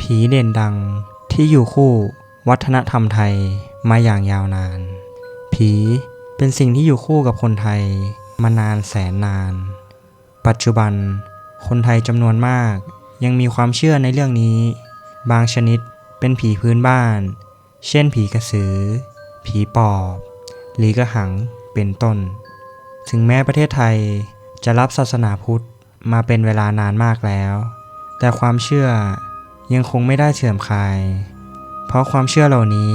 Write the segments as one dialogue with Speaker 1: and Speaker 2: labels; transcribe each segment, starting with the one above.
Speaker 1: ผีเด่นดังที่อยู่คู่วัฒนธรรมไทยมาอย่างยาวนาน ผีเป็นสิ่งที่อยู่คู่กับคนไทยมานานแสนนาน ปัจจุบัน คนไทยจำนวนมาก ยังมีความเชื่อในเรื่องนี้ บางชนิดเป็นผีพื้นบ้าน เช่นผีกระสือ ผีปอบหรือกระหังเป็นต้น ถึงแม้ประเทศไทยจะรับศาสนาพุทธมาเป็นเวลานานมากแล้ว แต่ความเชื่อ ยังคงไม่ได้เสื่อมคลาย เพราะความเชื่อเหล่านี้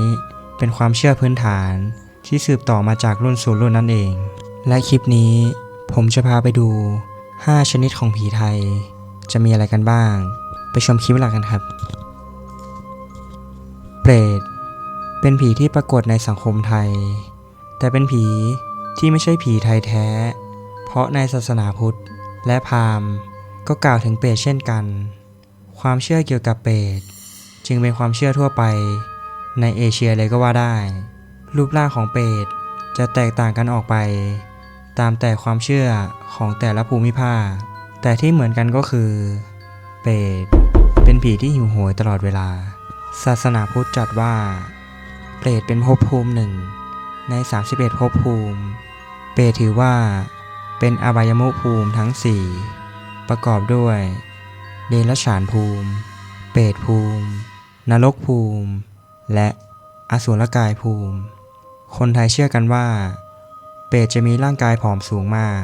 Speaker 1: เป็นความเชื่อพื้นฐานที่สืบต่อมาจากรุ่นสู่รุ่นนั่นเอง และคลิปนี้ผมจะพาไปดู 5 ชนิดของผีไทย จะมีอะไรกันบ้าง ไปชมคลิปหลักกันครับ เปรต เป็นผีที่ปรากฏในสังคมไทย แต่เป็นผีที่ไม่ใช่ผีไทยแท้ เพราะในศาสนาพุทธและพราหมณ์ก็กล่าวถึงเปรตเช่นกัน ความเชื่อเกี่ยวกับเปรตจึงเป็นความเชื่อทั่วไปในเอเชียเลยก็ว่าได้ รูปร่างของเปรตจะแตกต่างกันออกไป ตามแต่ความเชื่อของแต่ละภูมิภาค แต่ที่เหมือนกันก็คือ เปรตเป็นผีที่หิวโหยตลอดเวลา ศาสนาพุทธจัดว่า เปรตเป็นภพภูมิหนึ่งใน 31ภพภูมิ เปรตถือว่าเป็นอบายมุภูมิทั้ง 4 ประกอบด้วย เดรัจฉานภูมิ เปรตภูมิ นรกภูมิ และอสุรกายภูมิ คนไทยเชื่อกันว่า เปรตจะมีร่างกายผอมสูงมาก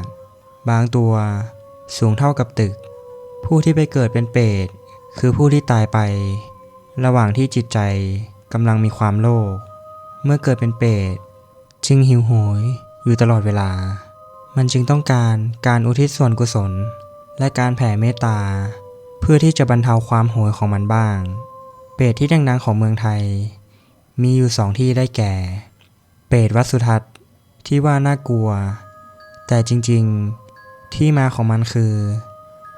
Speaker 1: บางตัวสูงเท่ากับตึก ผู้ที่ไปเกิดเป็นเปรตคือผู้ที่ตายไป ระหว่างที่จิตใจกำลังมีความโลภเมื่อเกิดเป็นเปรตจึงหิวโหยอยู่ตลอดเวลา มันจึงต้องการการอุทิศส่วนกุศล และการแผ่เมตตา เพื่อที่จะบรรเทาความโหยของมันบ้าง เปรตที่ดังๆของเมืองไทย มีอยู่สองที่ได้แก่ เปรตวัดสุทัศน์ที่ว่าน่ากลัว แต่จริงๆที่มาของมันคือ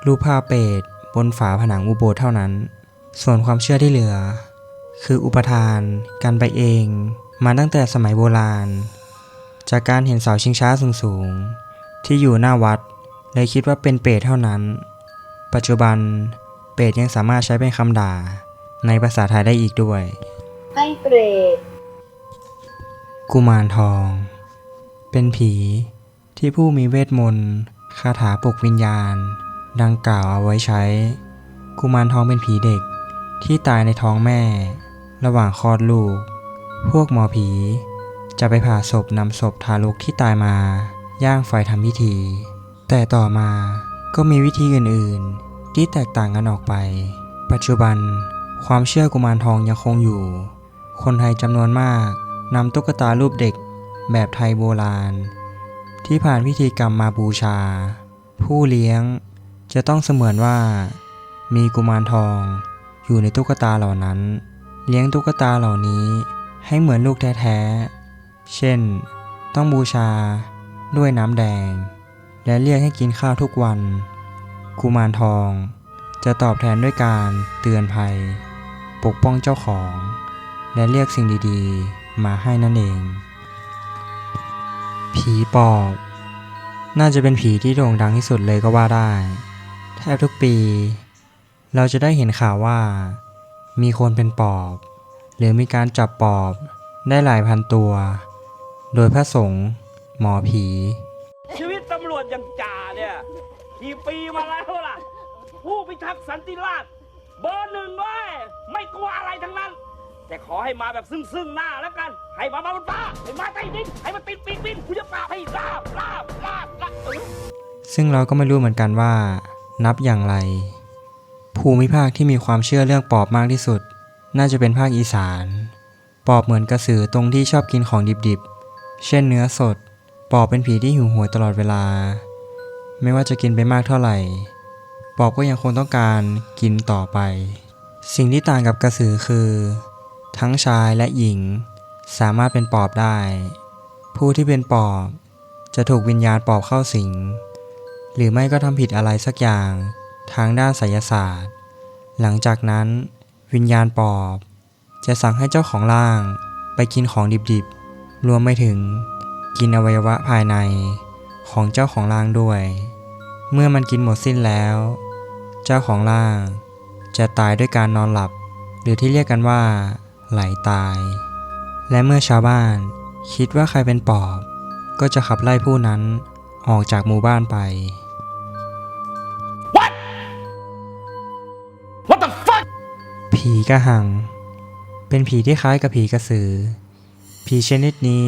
Speaker 1: รูปภาพเปรตบนฝาผนังอุโบสถเท่านั้น ส่วนความเชื่อที่เหลือ คืออุปทานกันไปเอง มาตั้งแต่สมัยโบราณ จากการเห็นเสาชิงช้าสูงๆที่อยู่หน้าวัดเลยคิดว่าเป็นเปรตเท่านั้น ปัจจุบันเปรตยังสามารถใช้เป็นคำด่าในภาษาไทยได้อีกด้วย
Speaker 2: ไอ้เปรต
Speaker 1: กุมารทอง เป็นผีที่ผู้มีเวทมนต์คาถาปลุกวิญญาณ ดังกล่าวเอาไว้ใช้ กุมารทองเป็นผีเด็กที่ตายในท้องแม่ ระหว่างคลอดลูก พวกหมอผี จะไปผ่าศพนำศพทารกที่ตายมา ย่างไฟทำพิธี แต่ต่อมา ก็มีวิธีอื่นๆ ที่แตกต่างกันออกไป ปัจจุบัน ความเชื่อกุมารทองยังคงอยู่ คนไทยจำนวนมากนำตุ๊กตารูปเด็กแบบไทยโบราณ ที่ผ่านพิธีกรรมมาบูชา ผู้เลี้ยงจะต้องเสมือนว่า มีกุมารทองอยู่ในตุ๊กตาเหล่านั้น เลี้ยงตุ๊กตาเหล่านี้ให้เหมือนลูกแท้ๆ เช่น ต้องบูชาด้วยน้ำแดง และเรียกให้กินข้าวทุกวัน กุมารทอง จะตอบแทนด้วยการเตือนภัย ปกป้องเจ้าของ และเรียกสิ่งดีๆ มาให้นั่นเอง ผีปอบ น่าจะเป็นผีที่โด่งดังที่สุดเลยก็ว่าได้ แทบทุกปี เราจะได้เห็นข่าวว่า มีคนเป็นปอบ หรือมีการจับปอบได้หลายพันตัว โดยพระสงฆ์หมอผี
Speaker 3: ชี วิตตำรวจอย่างจ่าเนี่ยกี่ปีมาแล้วล่ะ ผู้พิทักษ์สันติราษฎร์เบอร์หนึ่งเว้ยไม่กลัวอะไรทั้งนั้น แต่ขอให้มาแบบซึ่งซึ่งๆหน้าแล้วกัน ให้มามาบนฟ้าให้มาใต้ดินให้มันปีนปีนปีนกูจะปราบให้ลาบลาบลาบลาบเออ
Speaker 1: ซึ่งเราก็ไม่รู้เหมือนกันว่า นับอย่างไร ภูมิภาคที่มีความเชื่อเรื่องปอบมากที่สุด น่าจะเป็นภาคอีสาน ปอบเหมือนกระสือตรงที่ชอบกินของดิบๆ เช่นเนื้อสด ปอบเป็นผีที่หิวโหยตลอดเวลา ไม่ว่าจะกินไปมากเท่าไหร่ ปอบก็ยังคงต้องการกินต่อไป สิ่งที่ต่างกับกระสือคือ ทั้งชายและหญิงสามารถเป็นปอบได้ ผู้ที่เป็นปอบจะถูกวิญญาณปอบเข้าสิง หรือไม่ก็ทำผิดอะไรสักอย่างทางด้านไสยศาสตร์ หลังจากนั้น วิญญาณปอบ จะสั่งให้เจ้าของร่างไปกินของดิบๆ รวมไปถึง กินอวัยวะภายในของเจ้าของร่างด้วย เมื่อมันกินหมดสิ้นแล้ว เจ้าของร่างจะตายด้วยการนอนหลับรือที่เรียกกันว่า ไหลตาย และเมื่อชาวบ้านคิดว่าใครเป็นปอบ ก็จะขับไล่ผู้นั้นออกจากหมู่บ้านไป
Speaker 3: What What the fuck
Speaker 1: ผีกระหัง เป็นผีที่คล้ายกับผีกระสือ ผีชนิดนี้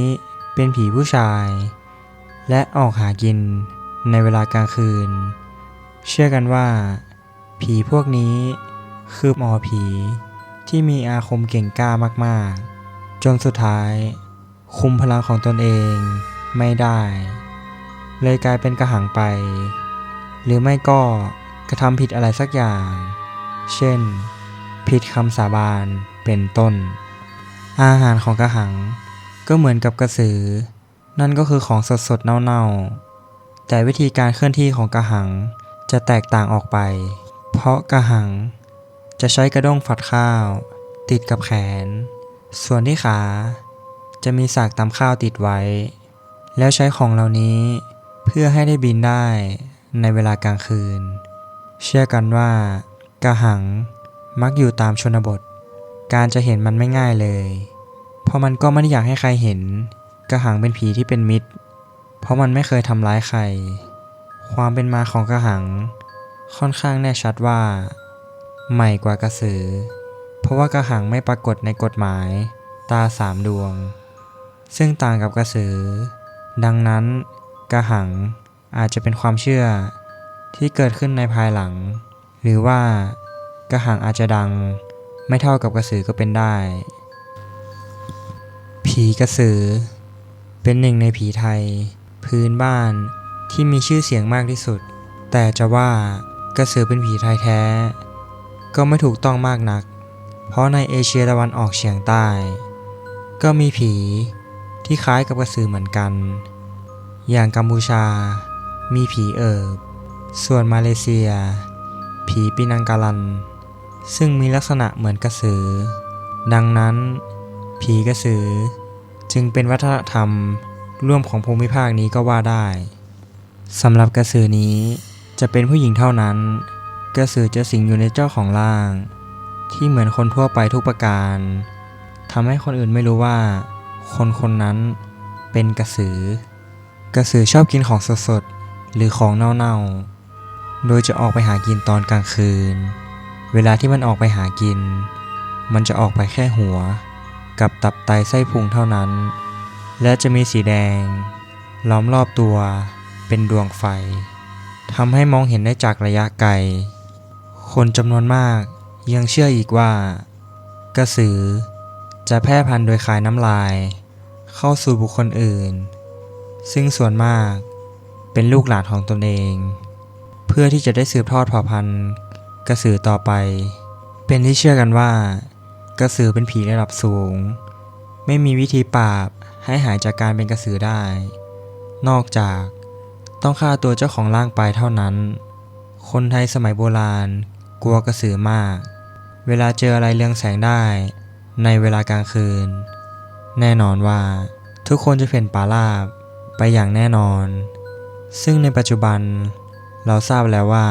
Speaker 1: เป็นผีผู้ชาย และออกหากินในเวลากลางคืน เชื่อกันว่า ผีพวกนี้คือหมอผีที่มีอาคมเก่งกล้ามากๆ จนสุดท้าย คุมพลังของตนเองไม่ได้ เลยกลายเป็นกระหังไป หรือไม่ก็กระทำผิดอะไรสักอย่าง เช่น ผิดคำสาบานเป็นต้น อาหารของกระหัง ก็เหมือนกับกระสือ นั่นก็คือของสดๆเน่าๆ แต่วิธีการเคลื่อนที่ของกระหังจะแตกต่างออกไป เพราะกระหัง จะใช้กระด้งฝัดข้าว ติดกับแขน ส่วนที่ขา จะมีสากตำข้าวติดไว้ แล้วใช้ของเหล่านี้เพื่อให้ได้บินได้ในเวลากลางคืน เชื่อกันว่า กระหังมักอยู่ตามชนบท การจะเห็นมันไม่ง่ายเลย ราะมันก็ไม่ได้อยากให้ใครเห็น กระหังเป็นผีที่เป็นมิตร เพราะมันไม่เคยทำร้ายใคร ความเป็นมาของกระหัง ค่อนข้างแน่ชัดว่า ใหม่กว่ากระสือ เพราะว่ากระหังไม่ปรากฏในกฎหมาย ตาสามดวง ซึ่งต่างกับกระสือ ดังนั้น กระหังอาจจะเป็นความเชื่อที่เกิดขึ้นในภายหลัง หรือว่ากระหังอาจจะดังไม่เท่ากับกระสือก็เป็นได้ ผีกระสือ เป็นหนึ่งในผีไทย พื้นบ้านที่มีชื่อเสียงมากที่สุด แต่จะว่ากระสือเป็นผีไทยแท้ ก็ไม่ถูกต้องมากนัก เพราะในเอเชียตะวันออกเฉียงใต้ ก็มีผีที่คล้ายกับกระสือเหมือนกัน อย่างกัมพูชา มีผีเอิบ ส่วนมาเลเซีย ผีปีนังกาลัน ซึ่งมีลักษณะเหมือนกระสือ ดังนั้นผีกระสือ จึงเป็นวัฒนธรรมร่วมของภูมิภาคนี้ก็ว่าได้สำหรับกระสือนี้จะเป็นผู้หญิงเท่านั้น กระสือจะสิงอยู่ในเจ้าของร่าง ที่เหมือนคนทั่วไปทุกประการทำให้คนอื่นไม่รู้ว่า คนคนนั้นเป็นกระสือ กระสือชอบกินของสดๆหรือของเน่าๆ โดยจะออกไปหากินตอนกลางคืน เวลาที่มันออกไปหากิน มันจะออกไปแค่หัว กับตับไตไส้พุงเท่านั้น และจะมีสีแดง ล้อมรอบตัวเป็นดวงไฟทำให้มองเห็นได้จากระยะไกล คนจำนวนมากยังเชื่ออีกว่า กระสือจะแพร่พันธุ์โดยคายน้ำลาย เข้าสู่บุคคลอื่น ซึ่งส่วนมากเป็นลูกหลานของตนเอง เพื่อที่จะได้สืบทอดเผ่าพันธุ์ กระสือต่อไป เป็นที่เชื่อกันว่า กระสือเป็นผีระดับสูง ไม่มีวิธีปราบให้หายจากการเป็นกระสือได้ นอกจากต้องฆ่าตัวเจ้าของร่างไปเท่านั้น คนไทยสมัยโบราณ กลัวกระสือมาก เวลาเจออะไรเรืองแสงได้ ในเวลากลางคืน แน่นอนว่า ทุกคนจะเพ่นป่าราบไปอย่างแน่นอน ซึ่งในปัจจุบันเราทราบแล้วว่า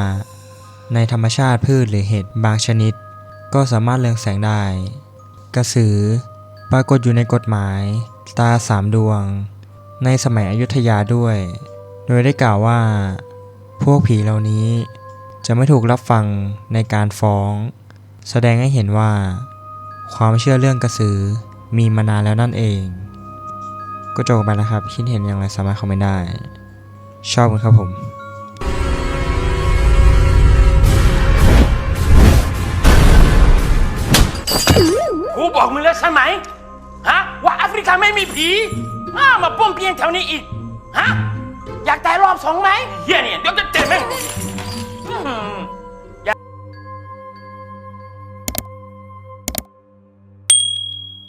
Speaker 1: ในธรรมชาติพืชหรือเห็ดบางชนิด ก็สามารถเรืองแสงได้ กระสือ ปรากฏอยู่ในกฎหมาย ตาสามดวง ในสมัยอยุธยาด้วย โดยได้กล่าวว่า พวกผีเหล่านี้จะไม่ถูกรับฟังในการฟ้อง แสดงให้เห็นว่า ความเชื่อเรื่องกระสือมีมานานแล้วนั่นเอง ก็จบไปแล้วครับ คิดเห็นอย่างไรสามารถคอมเมนต์ได้ ชอบกันครับผม
Speaker 2: กูบอกมึงแล้วใช่ไหมฮะว่าแอฟริกาไม่มีผีอ้ามาป้มเพี้ยนแถวนี้อีกฮะอยากตายรอบสองไหมเฮียเนี่ยเดี๋ยวจะเจ็บแม่งอื้อหือ